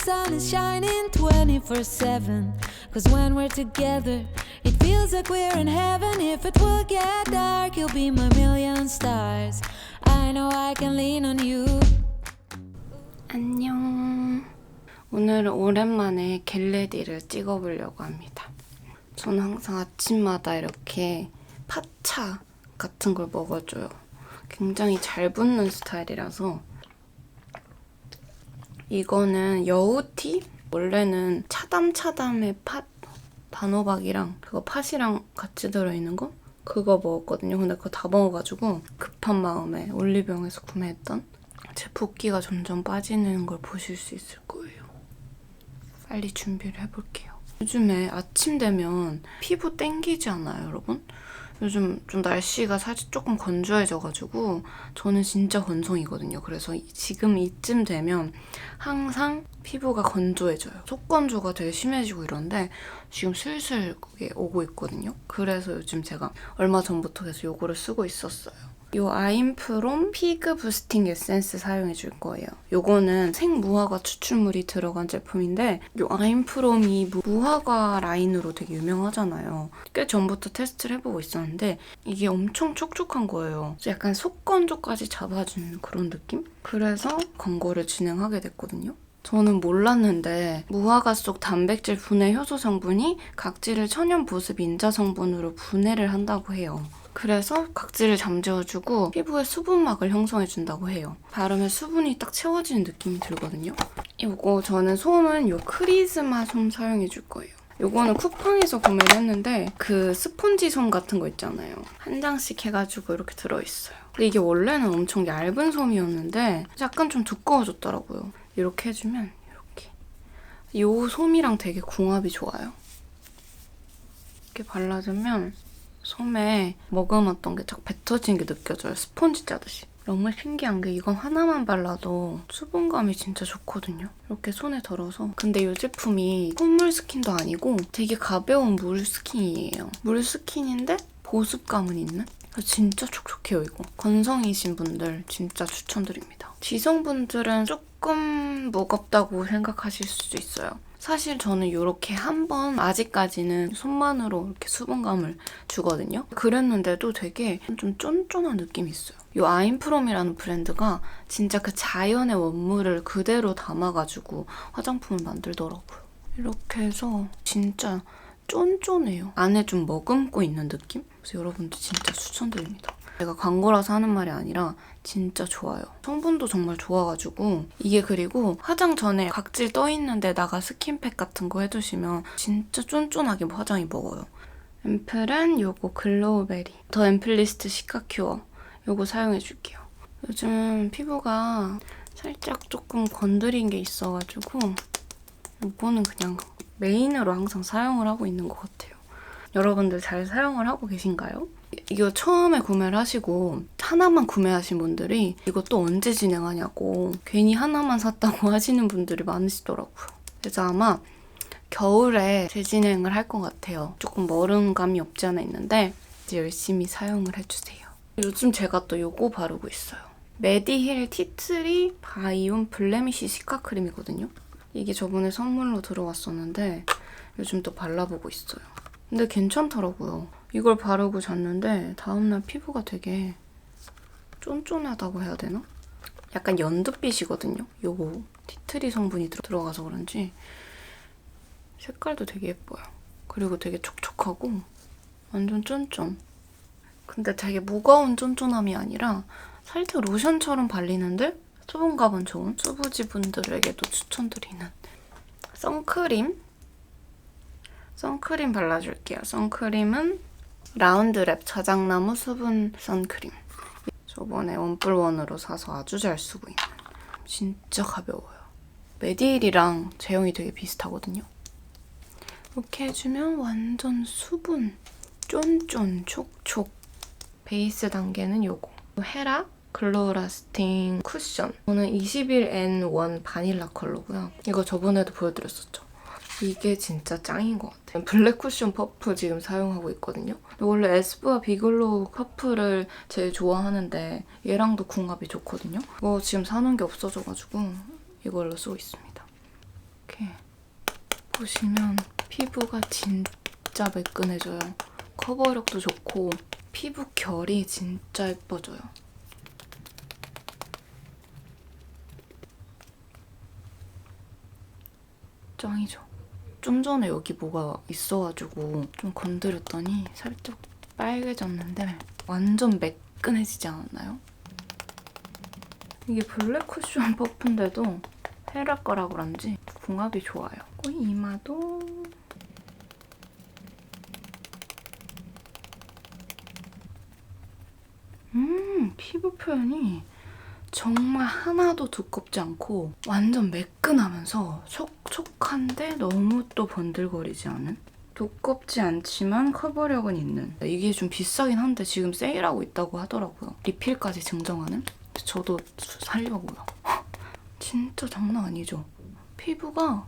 sun is shining 24 7. Cause when we're together, it feels like we're in heaven. If it will get dark, you'll be my million stars. I know I can lean on you. 안녕. 오늘은 오랜만에 겟레디를 찍어보려고 합니다. 저는 항상 아침마다 이렇게 팥차 같은 걸 먹어줘요. 굉장히 잘 붙는 스타일이라서 이거는 여우티? 원래는 차담차담의 팥 단호박이랑 그거 팥이랑 같이 들어있는 거? 그거 먹었거든요. 근데 그거 다 먹어가지고 급한 마음에 올리브영에서 구매했던 제 붓기가 점점 빠지는 걸 보실 수 있을 거예요. 빨리 준비를 해볼게요. 요즘에 아침 되면 피부 땡기지 않아요, 여러분? 요즘 좀 날씨가 사실 조금 건조해져가지고 저는 진짜 건성이거든요. 그래서 이- 지금 이쯤 되면 항상 피부가 건조해져요. 속건조가 되게 심해지고 이런데 지금 슬슬 그게 오고 있거든요. 그래서 요즘 제가 얼마 전부터 계속 요거를 쓰고 있었어요. 요 아임프롬 피그 부스팅 에센스 사용해 줄 거예요. 요거는 생무화과 추출물이 들어간 제품인데 요 아임프롬이 무- 무화과 라인으로 되게 유명하잖아요. 꽤 전부터 테스트를 해보고 있었는데 이게 엄청 촉촉한 거예요. 약간 속건조까지 잡아주는 그런 느낌? 그래서 광고를 진행하게 됐거든요. 저는 몰랐는데 무화과 속 단백질 분해 효소 성분이 각질을 천연 보습 인자 성분으로 분해를 한다고 해요. 그래서 각질을 잠재워주고 피부에 수분막을 형성해준다고 해요. 바르면 수분이 딱 채워지는 느낌이 들거든요. 이거 저는 솜은 요 크리즈마 솜 사용해줄 거예요. 요거는 쿠팡에서 구매를 했는데 그 스폰지 솜 같은 거 있잖아요. 한 장씩 해가지고 이렇게 들어있어요. 근데 이게 원래는 엄청 얇은 솜이었는데 약간 좀 두꺼워졌더라고요. 이렇게 해주면 이렇게. 요 솜이랑 되게 궁합이 좋아요. 이렇게 발라주면 솜에 머금었던 게 쫙 뱉어진 게 느껴져요. 스폰지 짜듯이. 너무 신기한 게 이건 하나만 발라도 수분감이 진짜 좋거든요. 이렇게 손에 덜어서. 근데 이 제품이 콧물 스킨도 아니고 되게 가벼운 물 스킨이에요. 물 스킨인데 보습감은 있는? 진짜 촉촉해요, 이거. 건성이신 분들 진짜 추천드립니다. 지성분들은 조금 무겁다고 생각하실 수도 있어요. 사실 저는 이렇게 한 번 아직까지는 손만으로 이렇게 수분감을 주거든요. 그랬는데도 되게 좀 쫀쫀한 느낌이 있어요. 이 아임프롬이라는 브랜드가 진짜 그 자연의 원물을 그대로 담아가지고 화장품을 만들더라고요. 이렇게 해서 진짜 쫀쫀해요. 안에 좀 머금고 있는 느낌? 그래서 여러분들 진짜 추천드립니다. 제가 광고라서 하는 말이 아니라 진짜 좋아요. 성분도 정말 좋아가지고 이게 그리고 화장 전에 각질 떠있는 데다가 스킨팩 같은 거 해두시면 진짜 쫀쫀하게 화장이 먹어요. 앰플은 요거 글로우베리 더 앰플리스트 시카 큐어 요거 사용해줄게요. 요즘 피부가 살짝 조금 건드린 게 있어가지고 요거는 그냥 메인으로 항상 사용을 하고 있는 것 같아요. 여러분들 잘 사용을 하고 계신가요? 이거 처음에 구매를 하시고 하나만 구매하신 분들이 이거 또 언제 진행하냐고 괜히 하나만 샀다고 하시는 분들이 많으시더라고요. 그래서 아마 겨울에 재진행을 할 것 같아요. 조금 머름감이 없지 않아 있는데 열심히 사용을 해주세요. 요즘 제가 또 요거 바르고 있어요. 메디힐 티트리 바이온 블레미쉬 시카 크림이거든요. 이게 저번에 선물로 들어왔었는데 요즘 또 발라보고 있어요. 근데 괜찮더라고요. 이걸 바르고 잤는데 다음날 피부가 되게 쫀쫀하다고 해야 되나? 약간 연두빛이거든요. 요거 티트리 성분이 들어- 들어가서 그런지 색깔도 되게 예뻐요. 그리고 되게 촉촉하고 완전 쫀쫀. 근데 되게 무거운 쫀쫀함이 아니라 살짝 로션처럼 발리는데 수분감은 좋은 수부지 분들에게도 추천드리는 선크림 선크림 발라줄게요. 선크림은 라운드랩 자작나무 수분 선크림. 저번에 원뿔원으로 사서 아주 잘 쓰고 있는. 진짜 가벼워요. 메디힐이랑 제형이 되게 비슷하거든요. 이렇게 해주면 완전 수분, 쫀쫀, 촉촉. 베이스 단계는 요거. 헤라 글로우 라스팅 쿠션. 저는 21N1 바닐라 컬러고요. 이거 저번에도 보여드렸었죠. 이게 진짜 짱인 것 같아요. 블랙 쿠션 퍼프 지금 사용하고 있거든요. 원래 에스쁘아 비글로우 퍼프를 제일 좋아하는데 얘랑도 궁합이 좋거든요. 뭐 지금 사놓은 게 없어져가지고 이걸로 쓰고 있습니다. 이렇게 보시면 피부가 진짜 매끈해져요. 커버력도 좋고 피부 결이 진짜 예뻐져요. 짱이죠. 좀 전에 여기 뭐가 있어가지고 좀 건드렸더니 살짝 빨개졌는데 완전 매끈해지지 않았나요? 이게 블랙 쿠션 퍼프인데도 헤라 거라 그런지 궁합이 좋아요. 그 이마도 음 피부 표현이 정말 하나도 두껍지 않고 완전 매끈하면서 촉 촉한데 너무 또 번들거리지 않은? 두껍지 않지만 커버력은 있는. 이게 좀 비싸긴 한데 지금 세일하고 있다고 하더라고요. 리필까지 증정하는? 저도 살려고요. 진짜 장난 아니죠? 피부가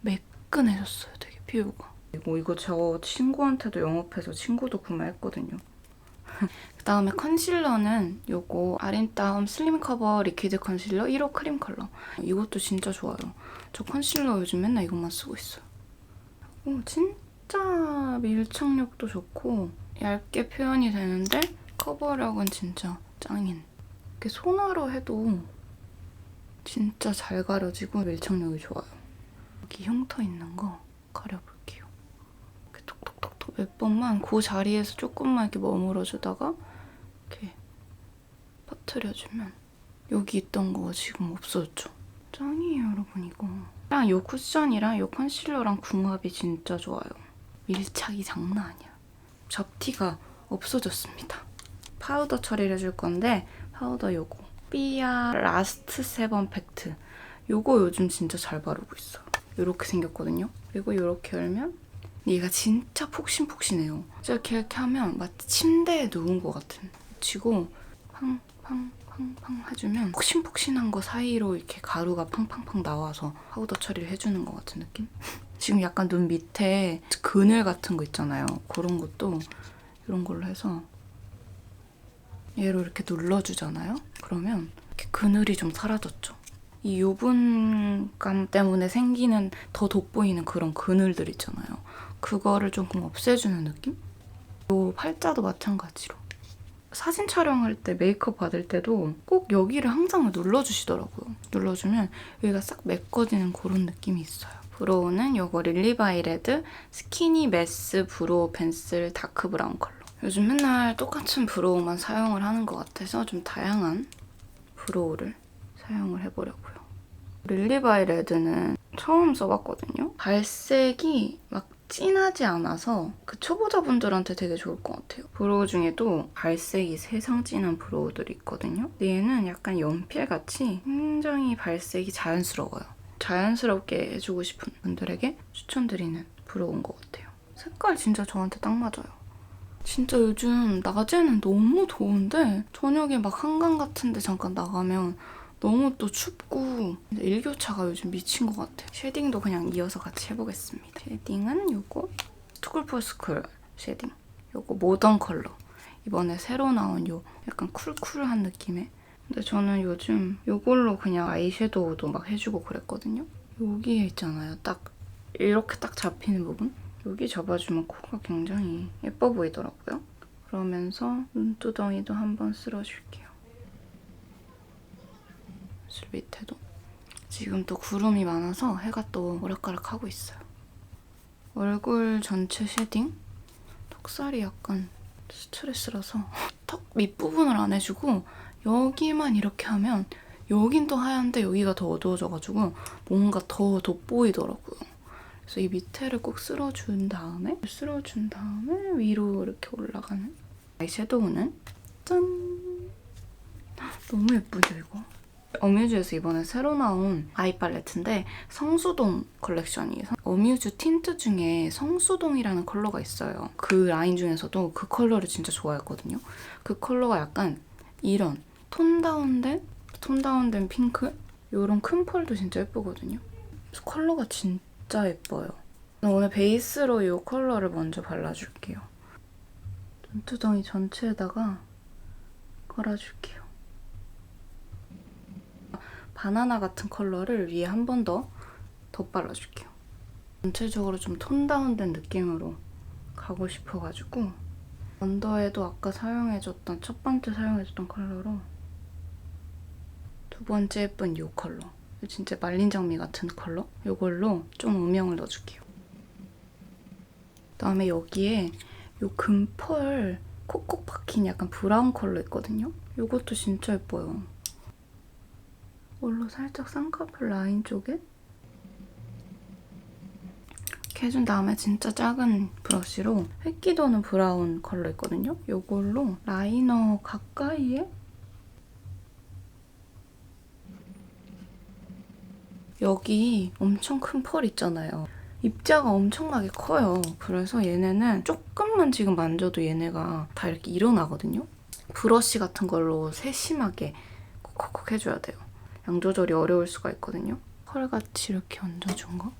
매끈해졌어요 되게 피부가. 이거 이거 저 친구한테도 영업해서 친구도 구매했거든요 그 다음에 컨실러는 요거 아림다움 슬림 커버 리퀴드 컨실러 1호 크림 컬러. 이것도 진짜 좋아요. 저 컨실러 요즘 맨날 이것만 쓰고 있어요. 오, 진짜 밀착력도 좋고 얇게 표현이 되는데 커버력은 진짜 짱인. 이렇게 손으로 해도 진짜 잘 가려지고 밀착력이 좋아요. 여기 흉터 있는 거 가려볼게요. 몇 번만 그 자리에서 조금만 이렇게 머물러 주다가 이렇게 퍼트려 주면 여기 있던 거 지금 없어졌죠? 짱이에요 여러분 이거. 랑 요 쿠션이랑 요 컨실러랑 궁합이 진짜 좋아요. 밀착이 장난 아니야. 접티가 없어졌습니다. 파우더 처리를 해줄 건데 파우더 요거. 삐아 라스트 세번 팩트. 요거 요즘 진짜 잘 바르고 있어요. 요렇게 생겼거든요. 그리고 요렇게 열면 얘가 진짜 폭신폭신해요. 진짜 이렇게, 하면 마치 침대에 누운 것 같은. 치고 팡팡팡팡 해주면 폭신폭신한 거 사이로 이렇게 가루가 팡팡팡 나와서 파우더 처리를 해주는 것 같은 느낌? 지금 약간 눈 밑에 그늘 같은 거 있잖아요. 그런 것도 이런 걸로 해서 얘로 이렇게 눌러주잖아요. 그러면 이렇게 그늘이 좀 사라졌죠. 이 유분감 때문에 생기는 더 돋보이는 그런 그늘들 있잖아요. 그거를 조금 없애주는 느낌? 요 팔자도 마찬가지로. 사진 촬영할 때 메이크업 받을 때도 꼭 여기를 항상 눌러주시더라고요. 눌러주면 여기가 싹 메꿔지는 그런 느낌이 있어요. 브로우는 요거 릴리바이레드 스키니 메스 브로우 펜슬 다크 브라운 컬러. 요즘 맨날 똑같은 브로우만 사용을 하는 것 같아서 좀 다양한 브로우를 사용을 해보려고요. 릴리바이 레드는 처음 써봤거든요. 발색이 막 진하지 않아서 그 초보자분들한테 되게 좋을 것 같아요. 브로우 중에도 발색이 세상 진한 브로우들이 있거든요. 얘는 약간 연필같이 굉장히 발색이 자연스러워요. 자연스럽게 해주고 싶은 분들에게 추천드리는 브로우인 것 같아요. 색깔 진짜 저한테 딱 맞아요. 진짜 요즘 낮에는 너무 더운데 저녁에 막 한강 같은 데 잠깐 나가면 너무 또 춥고 일교차가 요즘 미친 것 같아. 쉐딩도 그냥 이어서 같이 해보겠습니다. 쉐딩은 요거 스쿨포스쿨 쉐딩. 요거 모던 컬러. 이번에 새로 나온 요 약간 쿨쿨한 느낌의 근데 저는 요즘 요걸로 그냥 아이섀도우도 막 해주고 그랬거든요. 여기에 있잖아요. 딱 이렇게 딱 잡히는 부분. 여기 잡아주면 코가 굉장히 예뻐 보이더라고요. 그러면서 눈두덩이도 한번 쓸어줄게요. 술 밑에도 지금 또 구름이 많아서 해가 또 오락가락 하고 있어요. 얼굴 전체 쉐딩? 턱살이 약간 스트레스라서 턱 밑부분을 안 해주고 여기만 이렇게 하면 여긴 또 하얀데 여기가 더 어두워져가지고 뭔가 더 돋보이더라고요. 그래서 이 밑에를 꼭 쓸어준 다음에 쓸어준 다음에 위로 이렇게 올라가는 아이섀도우는 짠! 너무 예쁘죠 이거? 어뮤즈에서 이번에 새로 나온 아이 팔레트인데 성수동 컬렉션이에요. 어뮤즈 틴트 중에 성수동이라는 컬러가 있어요. 그 라인 중에서도 그 컬러를 진짜 좋아했거든요. 그 컬러가 약간 이런 톤 다운된 톤 다운된 핑크 이런 큰 펄도 진짜 예쁘거든요. 컬러가 진짜 예뻐요. 오늘 베이스로 이 컬러를 먼저 발라줄게요. 눈두덩이 전체에다가 깔아줄게요. 바나나 같은 컬러를 위에 한 번 더 덧발라줄게요. 전체적으로 좀 톤 다운된 느낌으로 가고 싶어가지고 언더에도 아까 사용해줬던 첫 번째 사용해줬던 컬러로 두 번째 예쁜 이 컬러 진짜 말린 장미 같은 컬러 이걸로 좀 음영을 넣어줄게요. 그다음에 여기에 요 금펄 콕콕 박힌 약간 브라운 컬러 있거든요. 이것도 진짜 예뻐요. 이걸로 살짝 쌍꺼풀 라인 쪽에 이렇게 해준 다음에 진짜 작은 브러쉬로 획기 도는 브라운 컬러 있거든요. 이걸로 라이너 가까이에 여기 엄청 큰 펄 있잖아요. 입자가 엄청나게 커요. 그래서 얘네는 조금만 지금 만져도 얘네가 다 이렇게 일어나거든요. 브러쉬 같은 걸로 세심하게 콕콕콕 해줘야 돼요. 양 조절이 어려울 수가 있거든요. 펄같이 이렇게 얹어준 거.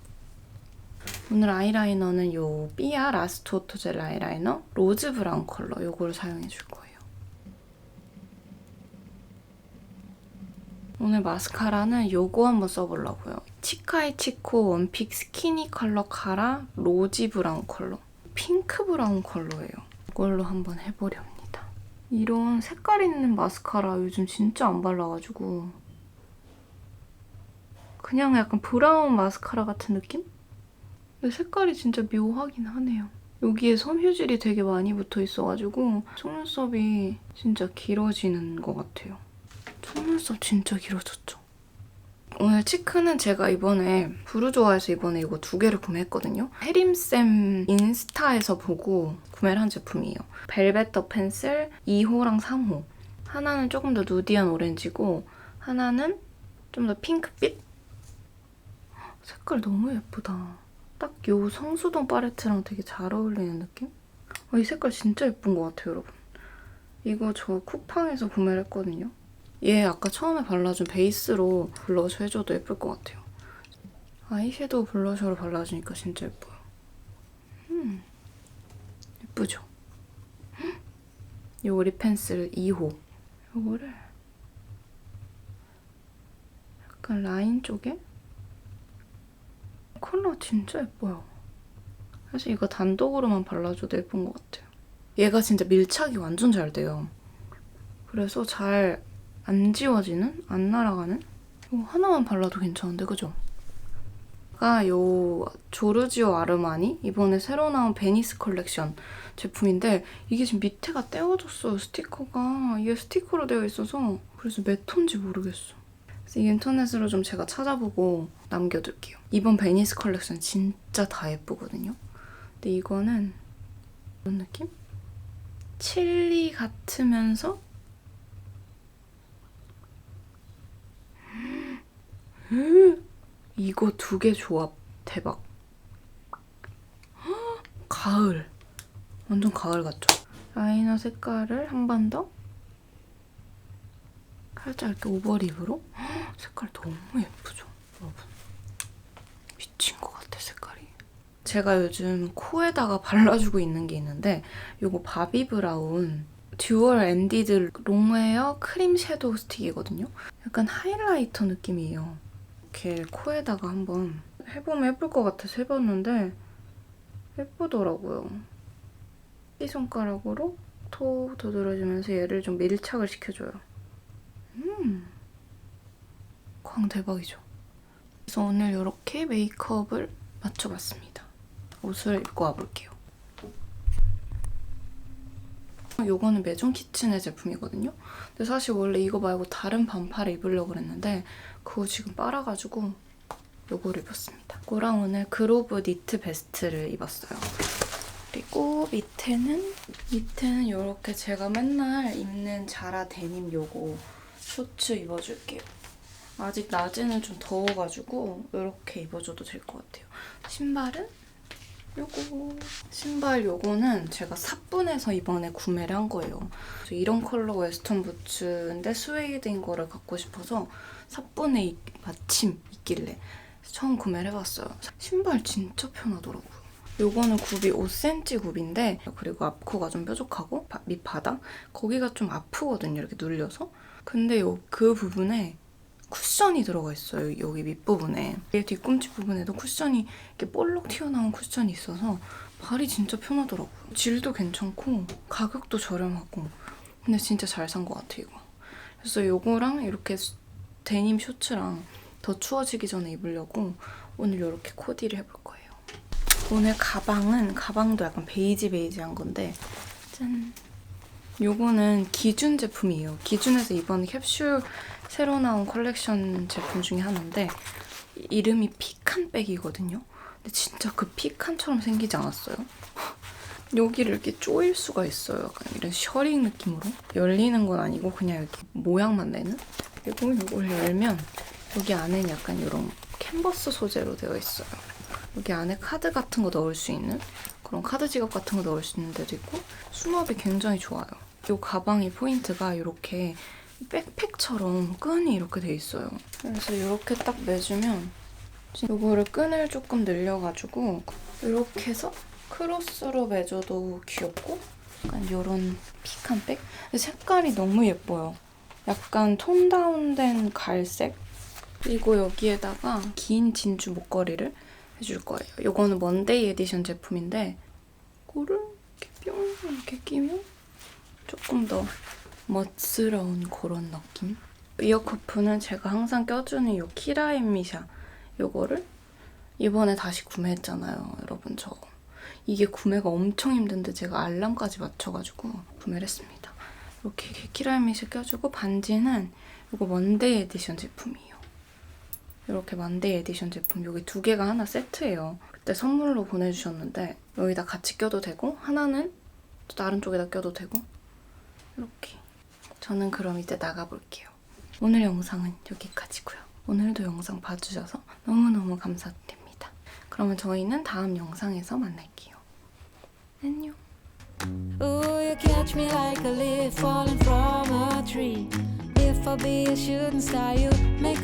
오늘 아이라이너는 요 삐아 라스트 오토젤 아이라이너 로즈 브라운 컬러 요걸 사용해 줄 거예요. 오늘 마스카라는 요거 한번 써보려고요. 치카이 치코 원픽 스키니 컬러 카라 로지 브라운 컬러. 핑크 브라운 컬러예요. 이걸로 한번 해보렵니다. 이런 색깔 있는 마스카라 요즘 진짜 안 발라가지고 그냥 약간 브라운 마스카라 같은 느낌? 근데 색깔이 진짜 묘하긴 하네요. 여기에 섬유질이 되게 많이 붙어 있어가지고 속눈썹이 진짜 길어지는 것 같아요. 속눈썹 진짜 길어졌죠. 오늘 치크는 제가 이번에 부르조아에서 이번에 이거 두 개를 구매했거든요. 해림쌤 인스타에서 보고 구매를 한 제품이에요. 벨벳 더 펜슬 2호랑 3호. 하나는 조금 더 누디한 오렌지고 하나는 좀 더 핑크빛? 색깔 너무 예쁘다. 딱 요 성수동 팔레트랑 되게 잘 어울리는 느낌? 어, 이 색깔 진짜 예쁜 것 같아요, 여러분. 이거 저 쿠팡에서 구매를 했거든요. 얘 아까 처음에 발라준 베이스로 블러셔 해줘도 예쁠 것 같아요. 아이섀도우 블러셔로 발라주니까 진짜 예뻐요. 음, 예쁘죠? 요 립 펜슬 2호. 요거를 약간 라인 쪽에 컬러 진짜 예뻐요. 사실 이거 단독으로만 발라줘도 예쁜 것 같아요. 얘가 진짜 밀착이 완전 잘 돼요. 그래서 잘 안 지워지는? 안 날아가는? 이거 하나만 발라도 괜찮은데, 그죠? 가요 조르지오 아르마니 이번에 새로 나온 베니스 컬렉션 제품인데 이게 지금 밑에가 떼어졌어요 스티커가 이게 스티커로 되어 있어서 그래서 몇 톤지 모르겠어 인터넷으로 좀 제가 찾아보고 남겨둘게요 이번 베니스 컬렉션 진짜 다 예쁘거든요 근데 이거는 이런 느낌? 칠리 같으면서 이거 두 개 조합 대박. 헉, 가을. 완전 가을 같죠? 라이너 색깔을 한 번 더. 살짝 이렇게 오버립으로. 헉, 색깔 너무 예쁘죠? 여러분. 미친 것 같아, 색깔이. 제가 요즘 코에다가 발라주고 있는 게 있는데 이거 바비 브라운 듀얼 엔디드 롱웨어 크림 섀도우 스틱이거든요. 약간 하이라이터 느낌이에요. 이렇게 코에다가 한번 해보면 예쁠 것 같아서 해봤는데 예쁘더라고요. 이 손가락으로 톡 두드려주면서 얘를 좀 밀착을 시켜줘요. 음, 광 대박이죠. 그래서 오늘 이렇게 메이크업을 맞춰봤습니다. 옷을 입고 와볼게요. 요거는 메종 키친의 제품이거든요. 근데 사실 원래 이거 말고 다른 반팔을 입으려고 그랬는데 그거 지금 빨아가지고 요거를 입었습니다. 이거랑 오늘 그로브 니트 베스트를 입었어요. 그리고 밑에는 밑에는 이렇게 제가 맨날 입는 자라 데님 요거 셔츠 입어줄게요. 아직 낮에는 좀 더워가지고 이렇게 입어줘도 될 것 같아요. 신발은 요거 신발 요거는 제가 사뿐에서 이번에 구매를 한 거예요. 이런 컬러 웨스턴 부츠인데 스웨이드인 거를 갖고 싶어서 사뿐에 이- 마침 있길래 처음 구매를 해봤어요. 신발 진짜 편하더라고요. 요거는 굽이 5cm 굽인데 그리고 앞코가 좀 뾰족하고 바- 밑바닥 거기가 좀 아프거든요. 이렇게 눌려서. 근데 요 그 부분에 쿠션이 들어가 있어요. 여기 밑부분에. 이 뒤꿈치 부분에도 쿠션이 이렇게 볼록 튀어나온 쿠션이 있어서 발이 진짜 편하더라고요. 질도 괜찮고 가격도 저렴하고 근데 진짜 잘 산 것 같아 이거. 그래서 요거랑 이렇게 수- 데님 셔츠랑 더 추워지기 전에 입으려고 오늘 이렇게 코디를 해볼 거예요. 오늘 가방은 가방도 약간 베이지 베이지한 건데 짠. 요거는 기준 제품이에요. 기준에서 이번 캡슐 새로 나온 컬렉션 제품 중에 하나인데 이름이 피칸백이거든요. 근데 진짜 그 피칸처럼 생기지 않았어요? 여기를 이렇게 조일 수가 있어요. 약간 이런 셔링 느낌으로. 열리는 건 아니고 그냥 이렇게 모양만 내는? 그리고 이걸 열면 여기 안에는 약간 이런 캔버스 소재로 되어 있어요. 여기 안에 카드 같은 거 넣을 수 있는 그런 카드 지갑 같은 거 넣을 수 있는 데도 있고 수납이 굉장히 좋아요. 이 가방의 포인트가 이렇게 백팩처럼 끈이 이렇게 돼 있어요. 그래서 이렇게 딱 매주면 이거를 끈을 조금 늘려가지고 이렇게 해서 크로스로 매줘도 귀엽고 약간 이런 픽한 백? 색깔이 너무 예뻐요. 약간 톤 다운된 갈색 그리고 여기에다가 긴 진주 목걸이를 해줄 거예요. 이거는 먼데이 에디션 제품인데 이거를 이렇게 뿅 이렇게 끼면 조금 더 멋스러운 그런 느낌? 이어커프는 제가 항상 껴주는 이 키라엠미샤 요거를 이번에 다시 구매했잖아요, 여러분 저. 이게 구매가 엄청 힘든데 제가 알람까지 맞춰가지고 구매를 했습니다. 이렇게 키라엠미샤 껴주고 반지는 이거 먼데이 에디션 제품이에요. 이렇게 만데이 에디션 제품 여기 두 개가 하나 세트예요. 그때 선물로 보내주셨는데 여기다 같이 껴도 되고 하나는 또 다른 쪽에다 껴도 되고 이렇게. 저는 그럼 이제 나가볼게요. 오늘 영상은 여기까지고요. 오늘도 영상 봐주셔서 너무너무 감사드립니다. 그러면 저희는 다음 영상에서 만날게요. 안녕. Ooh, you catch me like a leaf falling from a tree. If I be a shooting star, you make